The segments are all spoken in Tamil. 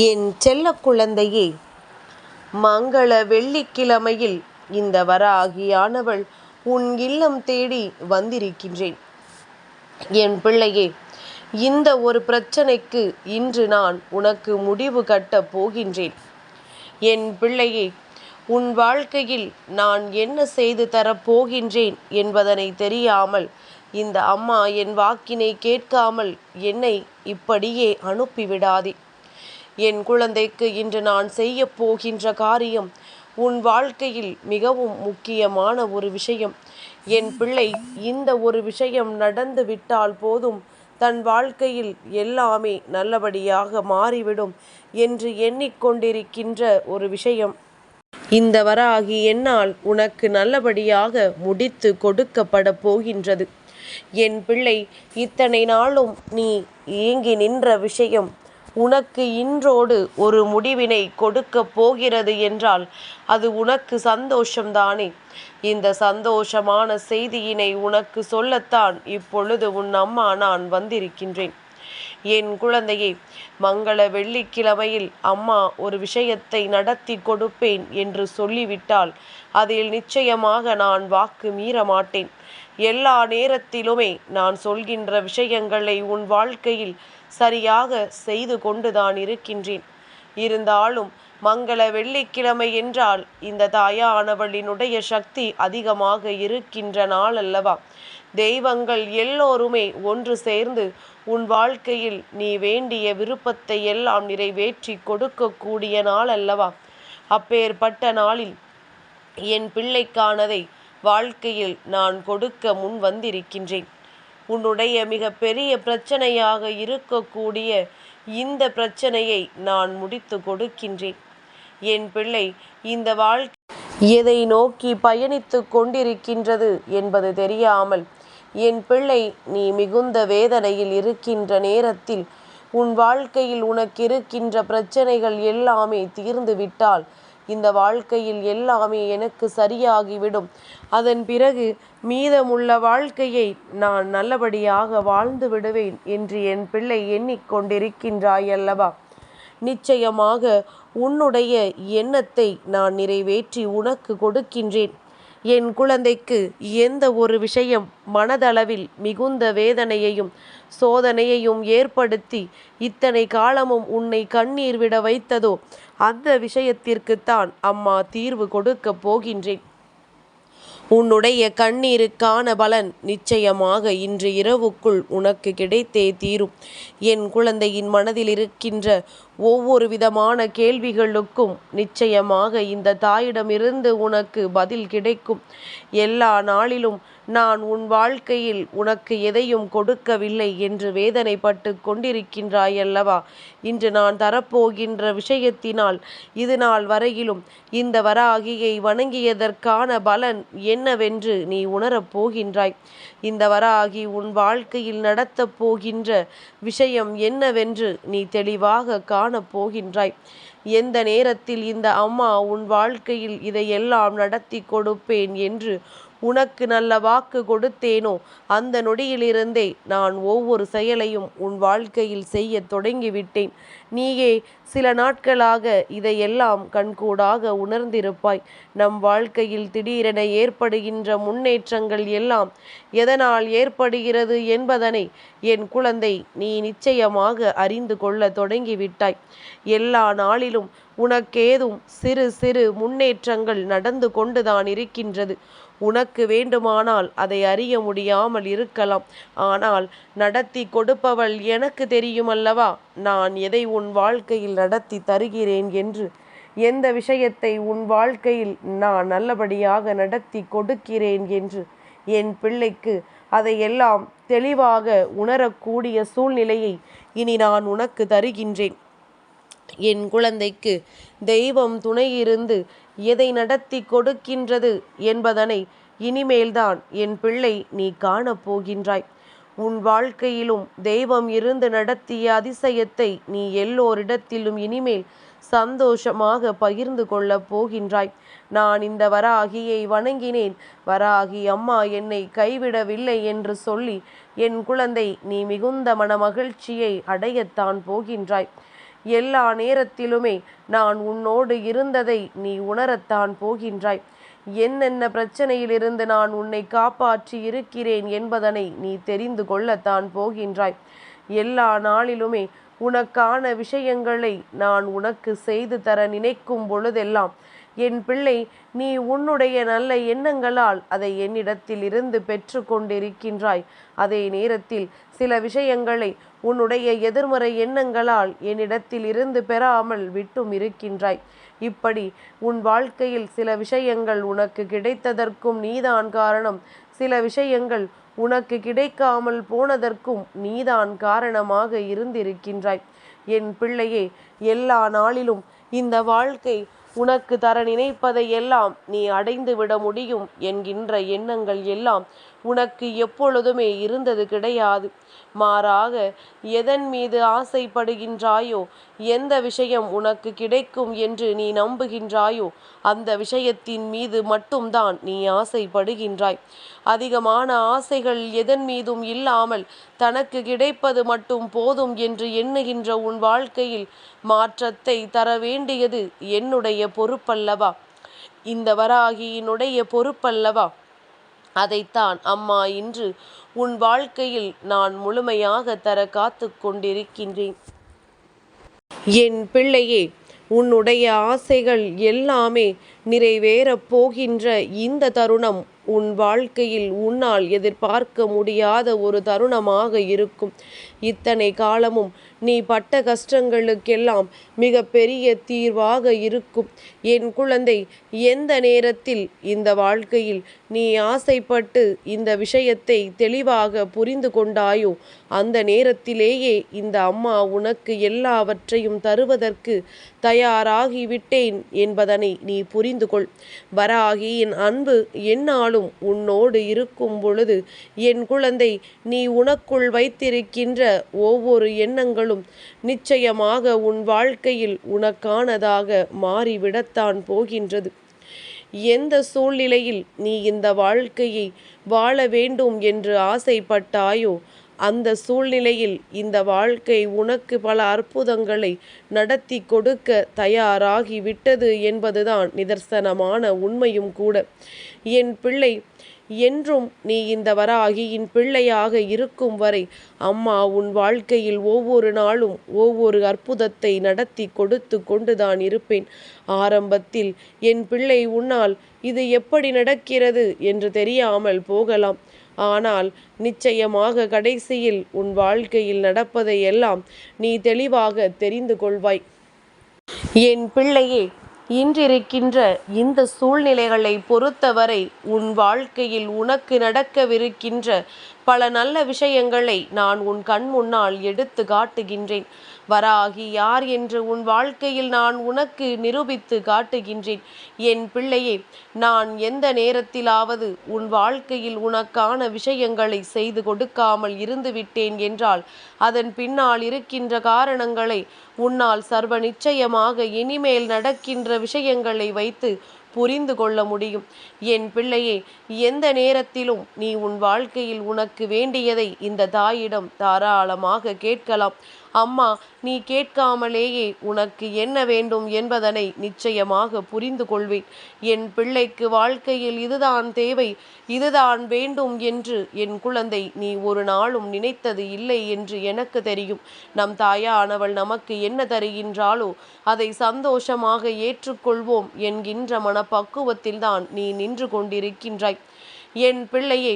என் செல்ல குழந்தையே மங்கள வெள்ளிக்கிழமையில் இந்த வராகியானவள் உன் இல்லம் தேடி வந்திருக்கின்றேன். என் பிள்ளையே இந்த ஒரு பிரச்சனைக்கு இன்று நான் உனக்கு முடிவு கட்டப் போகின்றேன். என் பிள்ளையே உன் வாழ்க்கையில் நான் என்ன செய்து தரப்போகின்றேன் என்பதனை தெரியாமல் இந்த அம்மா என் வாக்கினை கேட்காமல் என்னை இப்படியே அனுப்பிவிடாதே. என் குழந்தைக்கு இன்று நான் செய்ய போகின்ற காரியம் உன் வாழ்க்கையில் மிகவும் முக்கியமான ஒரு விஷயம். என் பிள்ளை இந்த ஒரு விஷயம் நடந்து விட்டால் போதும். தன் வாழ்க்கையில் எல்லாமே நல்லபடியாக மாறிவிடும் என்று எண்ணிக்கொண்டிருக்கின்ற ஒரு விஷயம். இந்த வராகி என்னால் உனக்கு நல்லபடியாக முடித்து கொடுக்கப்பட போகின்றது. என் பிள்ளை இத்தனை நாளும் நீ ஏங்கி நின்ற விஷயம். உனக்கு இன்றோடு ஒரு முடிவினை கொடுக்கப் போகிறது என்றால் அது உனக்கு சந்தோஷம்தானே? இந்த சந்தோஷமான செய்தியினை உனக்கு சொல்லத்தான் இப்பொழுது உன் அம்மா நான் வந்திருக்கின்றேன். என் குழந்தையே மங்கள வெள்ளிக்கிழமையில் அம்மா ஒரு விஷயத்தை நடத்தி கொடுப்பேன் என்று சொல்லிவிட்டால் அதில் நிச்சயமாக நான் வாக்கு மீற மாட்டேன் எல்லா நேரத்திலுமே நான் சொல்கின்ற விஷயங்களை உன் வாழ்க்கையில் சரியாக செய்து கொண்டுதான் இருக்கின்றேன். இருந்தாலும் மங்கள வெள்ளிக்கிழமை என்றால் இந்த தாயானவளினுடைய சக்தி அதிகமாக இருக்கின்ற நாள் அல்லவா தெய்வங்கள் எல்லோருமே ஒன்று சேர்ந்து உன் வாழ்க்கையில் நீ வேண்டிய விருப்பத்தை எல்லாம் நிறைவேற்றி கொடுக்கக்கூடிய நாள் அல்லவா அப்பேற்பட்ட நாளில் என் பிள்ளைக்கானதை வாழ்க்கையில் நான் கொடுக்க முன் வந்திருக்கின்றேன். உன்னுடைய மிக பெரிய பிரச்சனையாக இருக்கக்கூடிய இந்த பிரச்சனையை நான் முடித்து கொடுக்கின்றேன். என் பிள்ளை இந்த வாழ்க்கை எதை நோக்கி பயணித்து கொண்டிருக்கின்றது என்பது தெரியாமல் என் பிள்ளை நீ மிகுந்த வேதனையில் இருக்கின்ற நேரத்தில் உன் வாழ்க்கையில் உனக்கு இருக்கின்ற பிரச்சனைகள் எல்லாமே தீர்ந்து விட்டால் இந்த வாழ்க்கையில் எல்லாமே எனக்கு சரியாகிவிடும். அதன் பிறகு மீதமுள்ள வாழ்க்கையை நான் நல்லபடியாக வாழ்ந்து விடுவேன் என்று என் பிள்ளை எண்ணிக்கொண்டிருக்கின்றாய் அல்லவா நிச்சயமாக உன்னுடைய எண்ணத்தை நான் நிறைவேற்றி உனக்கு கொடுக்கின்றேன். என் குழந்தைக்கு எந்த ஒரு விஷயம் மனதளவில் மிகுந்த வேதனையையும் சோதனையையும் ஏற்படுத்தி இத்தனை காலமும் உன்னை கண்ணீர் விட வைத்ததோ அந்த விஷயத்திற்குத்தான் அம்மா தீர்வு கொடுக்கப் போகின்றேன். உன்னுடைய கண்ணீருக்கான பலன் நிச்சயமாக இன்று இரவுக்குள் உனக்கு கிடைத்தே தீரும். என் குழந்தையின் மனதில் இருக்கின்ற ஒவ்வொரு விதமான கேள்விகளுக்கும் நிச்சயமாக இந்த தாயிடமிருந்து உனக்கு பதில் கிடைக்கும். எல்லா நாளிலும் நான் உன் வாழ்க்கையில் உனக்கு எதையும் கொடுக்கவில்லை என்று வேதனைப்பட்டு கொண்டிருக்கின்றாய் அல்லவா? இன்று நான் தரப்போகின்ற விஷயத்தினால் இது நாள் வரையிலும் இந்த வராகியை வணங்கியதற்கான பலன் என்னவென்று நீ உணரப் போகின்றாய். இந்த வராகி உன் வாழ்க்கையில் நடத்தப் போகின்ற விஷயம் என்னவென்று நீ தெளிவாக கா காணப் போகின்றாய் எந்த நேரத்தில் இந்த அம்மா உன் வாழ்க்கையில் இதையெல்லாம் நடத்தி கொடுப்பேன் என்று உனக்கு நல்ல வாக்கு கொடுத்தேனோ அந்த நொடியிலிருந்தே நான் ஒவ்வொரு செயலையும் உன் வாழ்க்கையில் செய்ய தொடங்கிவிட்டேன். நீயே சில நாட்களாக இதையெல்லாம் கண்கூடாக உணர்ந்திருப்பாய். நம் வாழ்க்கையில் திடீரென ஏற்படுகின்ற முன்னேற்றங்கள் எல்லாம் எதனால் ஏற்படுகிறது என்பதனை என் குழந்தை நீ நிச்சயமாக அறிந்து கொள்ள தொடங்கிவிட்டாய். எல்லா நாளிலும் உனக்கேதும் சிறு சிறு முன்னேற்றங்கள் நடந்து கொண்டுதான் இருக்கின்றது. உனக்கு வேண்டுமானால் அதை அறிய முடியாமல் இருக்கலாம். ஆனால் நடத்தி கொடுப்பவள் எனக்கு தெரியுமல்லவா? நான் எதை உன் வாழ்க்கையில் நடத்தி தருகிறேன் என்று? எந்த விஷயத்தை உன் வாழ்க்கையில் நான் நல்லபடியாக நடத்தி கொடுக்கிறேன் என்று? என் பிள்ளைக்கு அதையெல்லாம் தெளிவாக உணரக்கூடிய சூழ்நிலையை இனி நான் உனக்கு தருகின்றேன். என் குழந்தைக்கு தெய்வம் துணையிருந்து எதை நடத்தி கொடுக்கின்றது என்பதனை இனிமேல்தான் என் பிள்ளை நீ காணப் போகின்றாய். உன் வாழ்க்கையிலும் தெய்வம் இருந்து நடத்திய அதிசயத்தை நீ எல்லோரிடத்திலும் இனிமேல் சந்தோஷமாக பகிர்ந்து கொள்ளப் போகின்றாய். நான் இந்த வராகியை வணங்கினேன். வராகி அம்மா என்னை கைவிடவில்லை என்று சொல்லி என் குழந்தை நீ மிகுந்த மன மகிழ்ச்சியை அடையத்தான் போகின்றாய். எல்லா நேரத்திலுமே நான் உன்னோடு இருந்ததை நீ உணரத்தான் போகின்றாய். என்னென்ன பிரச்சனையிலிருந்து நான் உன்னை காப்பாற்றி இருக்கிறேன் என்பதனை நீ தெரிந்து கொள்ளத்தான் போகின்றாய். எல்லா நாளிலுமே உனக்கான விஷயங்களை நான் உனக்கு செய்து தர நினைக்கும் பொழுதெல்லாம் என் பிள்ளை நீ உன்னுடைய நல்ல எண்ணங்களால் அதை என்னிடத்தில் இருந்து பெற்று கொண்டிருக்கின்றாய். அதே நேரத்தில் சில விஷயங்களை உன்னுடைய எதிர்மறை எண்ணங்களால் என்னிடத்தில் இருந்து பெறாமல் விட்டும் இருக்கின்றாய். இப்படி உன் வாழ்க்கையில் சில விஷயங்கள் உனக்கு கிடைத்ததற்கும் நீதான் காரணம். சில விஷயங்கள் உனக்கு கிடைக்காமல் போனதற்கும் நீதான் காரணமாக இருந்திருக்கின்றாய். என் பிள்ளையே எல்லா நாளிலும் இந்த வாழ்க்கை உனக்கு தர நினைப்பதை எல்லாம் நீ அடைந்து விட முடியும் என்கின்ற எண்ணங்கள் எல்லாம் உனக்கு எப்பொழுதுமே இருந்தது கிடையாது. மாறாக எதன் மீது ஆசைப்படுகின்றாயோ எந்த விஷயம் உனக்கு கிடைக்கும் என்று நீ நம்புகின்றாயோ அந்த விஷயத்தின் மீது மட்டும்தான் நீ ஆசைப்படுகின்றாய். அதிகமான ஆசைகள் எதன் மீதும் இல்லாமல் தனக்கு கிடைப்பது மட்டும் போதும் என்று எண்ணுகின்ற உன் வாழ்க்கையில் மாற்றத்தை தர வேண்டியது என்னுடைய பொறுப்பல்லவா? இந்த வராகியினுடைய பொறுப்பல்லவா? அதைத்தான் அம்மா இன்று உன் வாழ்க்கையில் நான் முழுமையாக தர காத்து கொண்டிருக்கின்றேன். என் பிள்ளையே உன்னுடைய ஆசைகள் எல்லாமே நிறைவேறப் போகின்ற இந்த தருணம் உன் வாழ்க்கையில் உன்னால் எதிர்பார்க்க முடியாத ஒரு தருணமாக இருக்கும். இத்தனை காலமும் நீ பட்ட கஷ்டங்களுக்கெல்லாம் மிக பெரிய தீர்வாக இருக்கும். என் குழந்தை எந்த நேரத்தில் இந்த வாழ்க்கையில் நீ ஆசைப்பட்டு இந்த விஷயத்தை தெளிவாக புரிந்து கொண்டாயோ அந்த நேரத்திலேயே இந்த அம்மா உனக்கு எல்லாவற்றையும் தருவதற்கு தயாராகிவிட்டேன் என்பதனை நீ புரி புரிந்து கொள். வராகியின் அன்பு என்னாலும் உன்னோடு இருக்கும் பொழுது என் குழந்தை நீ உனக்குள் வைத்திருக்கின்ற ஒவ்வொரு எண்ணங்களும் நிச்சயமாக உன் வாழ்க்கையில் உனக்கானதாக மாறிவிடத்தான் போகின்றது. எந்த சூழ்நிலையில் நீ இந்த வாழ்க்கையை வாழ வேண்டும் என்று ஆசைப்பட்டாயோ அந்த சூழ்நிலையில் இந்த வாழ்க்கை உனக்கு பல அற்புதங்களை நடத்தி கொடுக்க தயாராகி விட்டது என்பதுதான் நிதர்சனமான உண்மையும் கூட. என் பிள்ளை என்றும் நீ இந்த வராகியின் பிள்ளையாக இருக்கும் வரை அம்மா உன் வாழ்க்கையில் ஒவ்வொரு நாளும் ஒவ்வொரு அற்புதத்தை நடத்தி கொடுத்து கொண்டுதான் இருப்பேன். ஆரம்பத்தில் என் பிள்ளை உன்னால் இது எப்படி நடக்கிறது? என்று தெரியாமல் போகலாம். ஆனால் நிச்சயமாக கடைசியில் உன் வாழ்க்கையில் நடப்பதை எல்லாம் நீ தெளிவாக தெரிந்து கொள்வாய். என் பிள்ளையே இன்றிருக்கின்ற இந்த சூழ்நிலைகளை பொறுத்தவரை உன் வாழ்க்கையில் உனக்கு நடக்கவிருக்கின்ற பல நல்ல விஷயங்களை நான் உன் கண் முன்னால் எடுத்து காட்டுகின்றேன். வராகி யார் என்று உன் வாழ்க்கையில் நான் உனக்கு நிரூபித்து காட்டுகின்றேன். என் பிள்ளையே நான் எந்த நேரத்திலாவது உன் வாழ்க்கையில் உனக்கான விஷயங்களை செய்து கொடுக்காமல் இருந்துவிட்டேன் என்றால் அதன் பின்னால் இருக்கின்ற காரணங்களை உன்னால் சர்வ நிச்சயமாக இனிமேல் நடக்கின்ற விஷயங்களை வைத்து புரிந்து கொள்ள முடியும். என் பிள்ளையே எந்த நேரத்திலும் நீ உன் வாழ்க்கையில் உனக்கு வேண்டியதை இந்த தாயிடம் தாராளமாக கேட்கலாம். அம்மா நீ கேட்காமலேயே உனக்கு என்ன வேண்டும் என்பதனை நிச்சயமாக புரிந்து கொள்வேன். என் பிள்ளைக்கு வாழ்க்கையில் இதுதான் தேவை இதுதான் வேண்டும் என்று என் குழந்தை நீ ஒரு நாளும் நினைத்தது இல்லை என்று எனக்கு தெரியும். நம் தாயானவள் நமக்கு என்ன தருகின்றாளோ அதை சந்தோஷமாக ஏற்றுக்கொள்வோம் என்கின்ற மனப்பக்குவத்தில்தான் நீ நின்று கொண்டிருக்கின்றாய். என் பிள்ளையே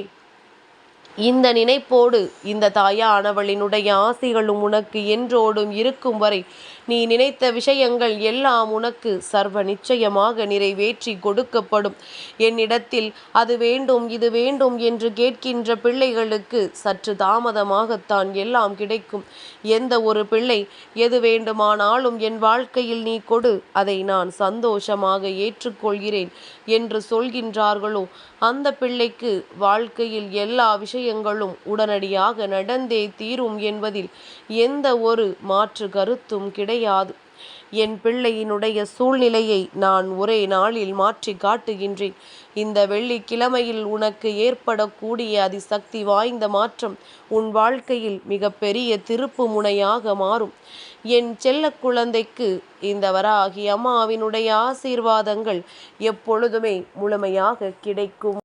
இந்த நினைப்போடு இந்த தாயானவளினுடைய ஆசிகளும் உனக்கு என்றோடும் இருக்கும் வரை நீ நினைத்த விஷயங்கள் எல்லாம் உனக்கு சர்வ நிச்சயமாக நிறைவேற்றி கொடுக்கப்படும். என்னிடத்தில் அது வேண்டும் இது வேண்டும் என்று கேட்கின்ற பிள்ளைகளுக்கு சற்று தாமதமாகத்தான் எல்லாம் கிடைக்கும். எந்த ஒரு பிள்ளை எது வேண்டுமானாலும் என் வாழ்க்கையில் நீ கொடு அதை நான் சந்தோஷமாக ஏற்றுக்கொள்கிறேன் என்று சொல்கின்றார்களோ? அந்த பிள்ளைக்கு வாழ்க்கையில் எல்லா விஷயம் காரியங்களும் உடனடியாக நடந்தே தீரும் என்பதில் எந்த ஒரு மாற்று கருத்தும் கிடையாது. என் பிள்ளையினுடைய சூழ்நிலையை நான் ஒரே நாளில் மாற்றி காட்டுகின்றேன். இந்த வெள்ளிக்கிழமையில் உனக்கு ஏற்படக்கூடிய அதிசக்தி வாய்ந்த மாற்றம் உன் வாழ்க்கையில் மிக பெரிய திருப்பு முனையாக மாறும். என் செல்ல குழந்தைக்கு இந்த வராகி அம்மாவினுடைய ஆசீர்வாதங்கள் எப்பொழுதுமே முழுமையாக கிடைக்கும்.